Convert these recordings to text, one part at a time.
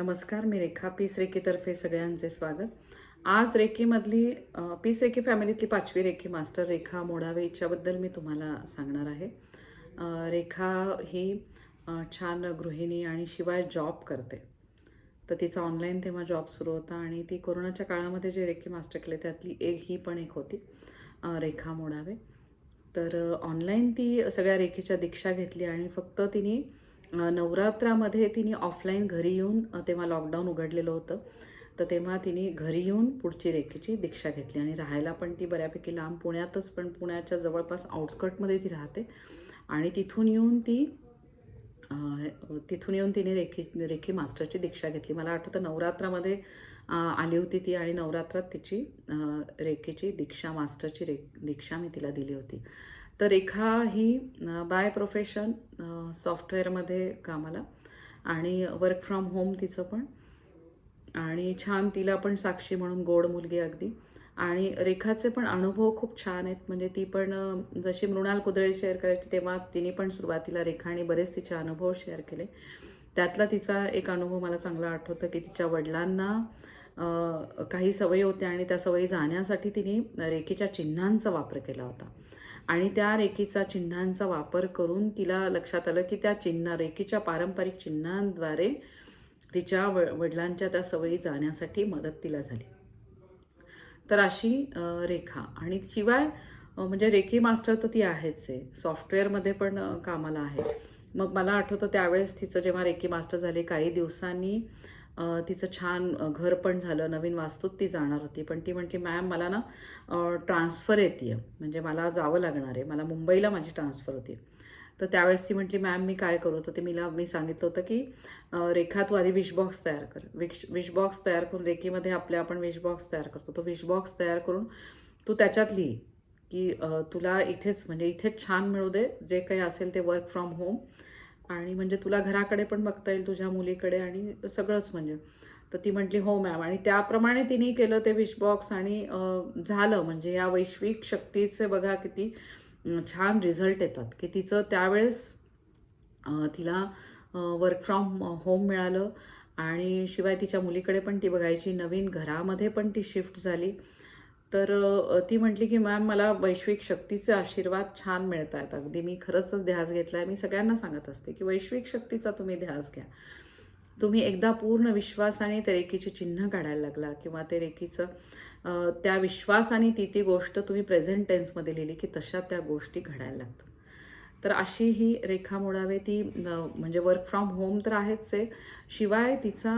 नमस्कार मी रेखा पीस रेखीतर्फे सगळ्यांचे स्वागत. आज रेखीमधली पीस रेखी फॅमिलीतली पाचवी रेखी मास्टर रेखा मोडावे हिच्याबद्दल मी तुम्हाला सांगणार आहे. रेखा ही छान गृहिणी आणि शिवाय जॉब करते. तर तिचा ऑनलाईन तेव्हा जॉब सुरू होता आणि ती कोरोनाच्या काळामध्ये जे रेखी मास्टर केले त्यातली एक ही पण एक होती रेखा मोडावे. तर ऑनलाईन ती सगळ्या रेखीच्या दीक्षा घेतली आणि फक्त तिने नवरात्रामध्ये तिने ऑफलाईन घरी येऊन तेव्हा लॉकडाऊन उघडलेलं होतं. तर तेव्हा तिने घरी येऊन पुढची रेखेची दीक्षा घेतली आणि राहायला पण ती बऱ्यापैकी लांब पुण्यातच पण पुण्याच्या जवळपास आउटस्कटमध्ये ती राहते. आणि तिथून येऊन ती तिथून येऊन तिने रेखी रेखी मास्टरची दीक्षा घेतली. मला आठवतं नवरात्रामध्ये आली होती ती आणि नवरात्रात तिची रेखेची रेखीची दीक्षा मास्टरची रे दीक्षा मी तिला दिली होती. तर रेखा ही बाय प्रोफेशन सॉफ्टवेअरमध्ये कामाला आणि वर्क फ्रॉम होम तिचं पण. आणि छान तिला पण साक्षी म्हणून गोड मुलगी अगदी. आणि रेखाचे पण अनुभव खूप छान आहेत. म्हणजे ती पण जशी मृणाल कुदळे शेअर करायची तेव्हा तिने पण सुरुवातीला रेखाने बरेच तिचे अनुभव शेअर केले. त्यातला तिचा एक अनुभव मला चांगला आठवतं की तिच्या वडिलांना काही सवयी होत्या आणि त्या सवयी जाण्यासाठी तिने रेखीच्या चिन्हांचा वापर केला होता. आणि त्या रेखीचा चिन्हांचा वापर करून तिला लक्षात आलं की त्या चिन्ह रेखीच्या पारंपरिक चिन्हांद्वारे तिच्या व वडिलांच्या त्या सवयी जाण्यासाठी मदत तिला झाली. तर अशी रेखा. आणि शिवाय म्हणजे रेखी मास्टर तर ती आहेच आहे सॉफ्टवेअरमध्ये पण कामाला आहे मग मला आठवतं त्यावेळेस तिचं जेव्हा रेखी मास्टर झाले काही दिवसांनी तिचं छान घर पण झालं नवीन वास्तूत ती जाणार होती. पण ती म्हटली मॅम मला ना ट्रान्सफर येते म्हणजे मला जावं लागणार आहे. मला मुंबईला माझी ट्रान्सफर होती तर त्यावेळेस ती म्हटली मॅम मी काय करू? तर ते मीला मी सांगितलं होतं की रेखा तू आधी विश बॉक्स तयार कर. विश विश बॉक्स तयार करून रेखीमध्ये आपल्या आपण विश बॉक्स तयार करतो. तो विश बॉक्स तयार करून तू त्याच्यात लिही की तुला इथेच म्हणजे इथेच छान मिळू दे जे काही असेल ते वर्क फ्रॉम होम आणि म्हणजे तुला घराकडे पण बघता येईल तुझ्या मुलीकडे आणि सगळंच म्हणजे. तर ती म्हटली हो मॅम. आणि त्याप्रमाणे तिने केलं ते विशबॉक्स आणि झालं. म्हणजे या वैश्विक शक्तीचे बघा किती छान रिझल्ट येतात. की तिचं त्यावेळेस तिला वर्क फ्रॉम होम मिळालं आणि शिवाय तिच्या मुलीकडे पण ती बघायची. नवीन घरामध्ये पण ती शिफ्ट झाली. तर ती म्हटली की मॅम मला वैश्विक शक्तीचे आशीर्वाद छान मिळत आहेत अगदी मी खरंच ध्यास घेतला आहे मी सगळ्यांना सांगत असते की वैश्विक शक्तीचा तुम्ही ध्यास घ्या. तुम्ही एकदा पूर्ण विश्वासाने ते रेखीचे चिन्ह काढायला लागला किंवा ते रेखीचं त्या विश्वासाने ती ती गोष्ट तुम्ही प्रेझेंट टेन्समध्ये लिहिली की तशा त्या गोष्टी घडायला लागतात. तर अशी ही रेखा मोडावे ती म्हणजे वर्क फ्रॉम होम तर आहेच आहे. शिवाय तिचा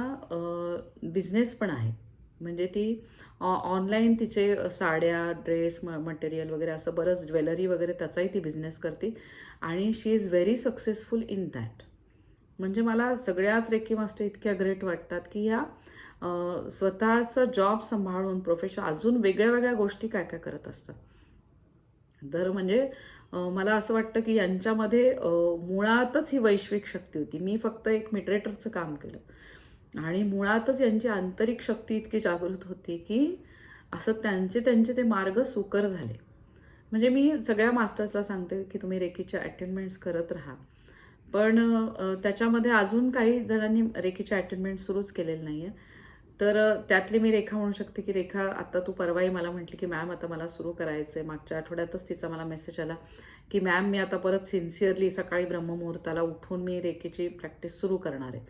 बिझनेस पण आहे. म्हणजे ती ऑनलाईन तिचे साड्या ड्रेस म मटेरियल वगैरे असं बरंच ज्वेलरी वगैरे त्याचाही ती बिझनेस करते. आणि she is very successful in that म्हणजे मला सगळ्याच रेकी मास्टर इतक्या ग्रेट वाटतात की ह्या स्वतःचा स्वतःचं जॉब सांभाळून प्रोफेशन अजून वेगळ्या वेगळ्या गोष्टी काय काय करत असतात. तर म्हणजे मला असं वाटतं की यांच्यामध्ये मुळातच ही वैश्विक शक्ती होती. मी फक्त एक मिडरेटरचं काम केलं. आणि मुळातच यांची आंतरिक शक्ती इतकी जागृत होती की असं त्यांचे त्यांचे ते मार्ग सुकर झाले. म्हणजे मी सगळ्या मास्टर्सला सांगते की तुम्ही रेकीच्या अटेंडमेंट्स करत राहा. पण त्याच्यामध्ये अजून काही जणांनी रेखेचे अटेंडमेंट सुरूच केलेलं नाही आहे तर त्यातली मी रेखा म्हणू शकते की रेखा आता तू परवाही मला म्हटली की मॅम आता मला सुरू करायचं आहे मागच्या आठवड्यातच तिचा मला मेसेज आला की मॅम मी आता परत सिन्सिअरली सकाळी ब्रह्ममुहूर्ताला उठून मी रेखेची प्रॅक्टिस सुरू करणार आहे.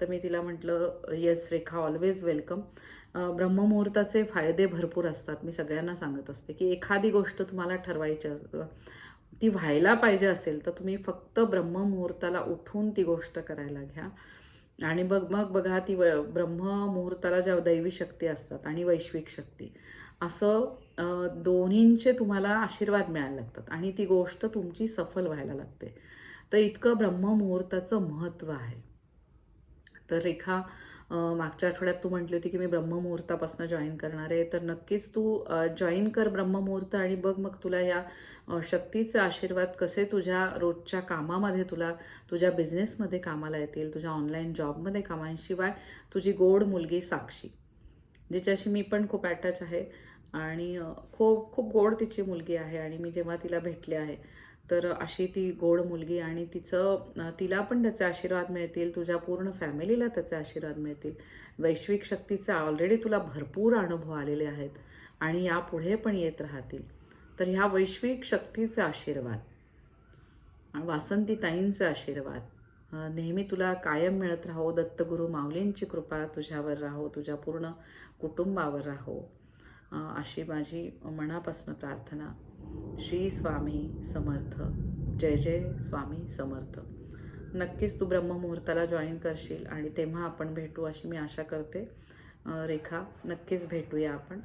तर मी तिला म्हटलं येस रेखा ऑलवेज वेलकम. ब्रह्ममुहूर्ताचे फायदे भरपूर असतात. मी सगळ्यांना सांगत असते की एखादी गोष्ट तुम्हाला ठरवायची ती व्हायला पाहिजे असेल तर तुम्ही फक्त ब्रह्ममुहूर्ताला उठून ती गोष्ट करायला घ्या. आणि बघ मग बघा ती व ब्रह्ममुहूर्ताला ज्या दैवी शक्ती असतात आणि वैश्विक शक्ती असं दोन्हींचे तुम्हाला आशीर्वाद मिळायला लागतात आणि ती गोष्ट तुमची सफल व्हायला लागते. तर इतकं ब्रह्ममुहूर्ताचं महत्त्व आहे. तर रेखा मागच्या आठवड्यात तू म्हटली होती की मी ब्रह्ममुहूर्तापासून जॉईन करणार आहे. तर नक्कीच तू जॉईन कर ब्रह्ममुहूर्त आणि बघ मग तुला या शक्तीचे आशीर्वाद कसे तुझ्या रोजच्या कामामध्ये तुला तुझ्या बिझनेसमध्ये कामाला येतील तुझ्या ऑनलाईन जॉबमध्ये कामांशिवाय तुझी गोड मुलगी साक्षी जिच्याशी मी पण खूप अटॅच आहे. आणि खूप खूप गोड तिची मुलगी आहे आणि मी जेव्हा तिला भेटले आहे तर अशी ती गोड मुलगी आणि तिचं तिला पण त्याचे आशीर्वाद मिळतील तुझ्या पूर्ण फॅमिलीला त्याचे आशीर्वाद मिळतील. वैश्विक शक्तीचे ऑलरेडी तुला भरपूर अनुभव आलेले आहेत आणि यापुढे पण येत राहतील. तर ह्या वैश्विक शक्तीचे आशीर्वाद आणि वासंती ताईंचे आशीर्वाद नेहमी तुला कायम मिळत राहो. दत्तगुरू माऊलींची कृपा तुझ्यावर राहो तुझ्या पूर्ण कुटुंबावर राहो. अशी माझी मनापासून प्रार्थना श्री स्वामी समर्थ जय जय स्वामी समर्थ. नक्कीच तू ब्रह्ममुहूर्ताला जॉईन करशील आणि तेव्हा आपण भेटू अशी मी आशा करते. रेखा नक्कीच भेटूया आपण.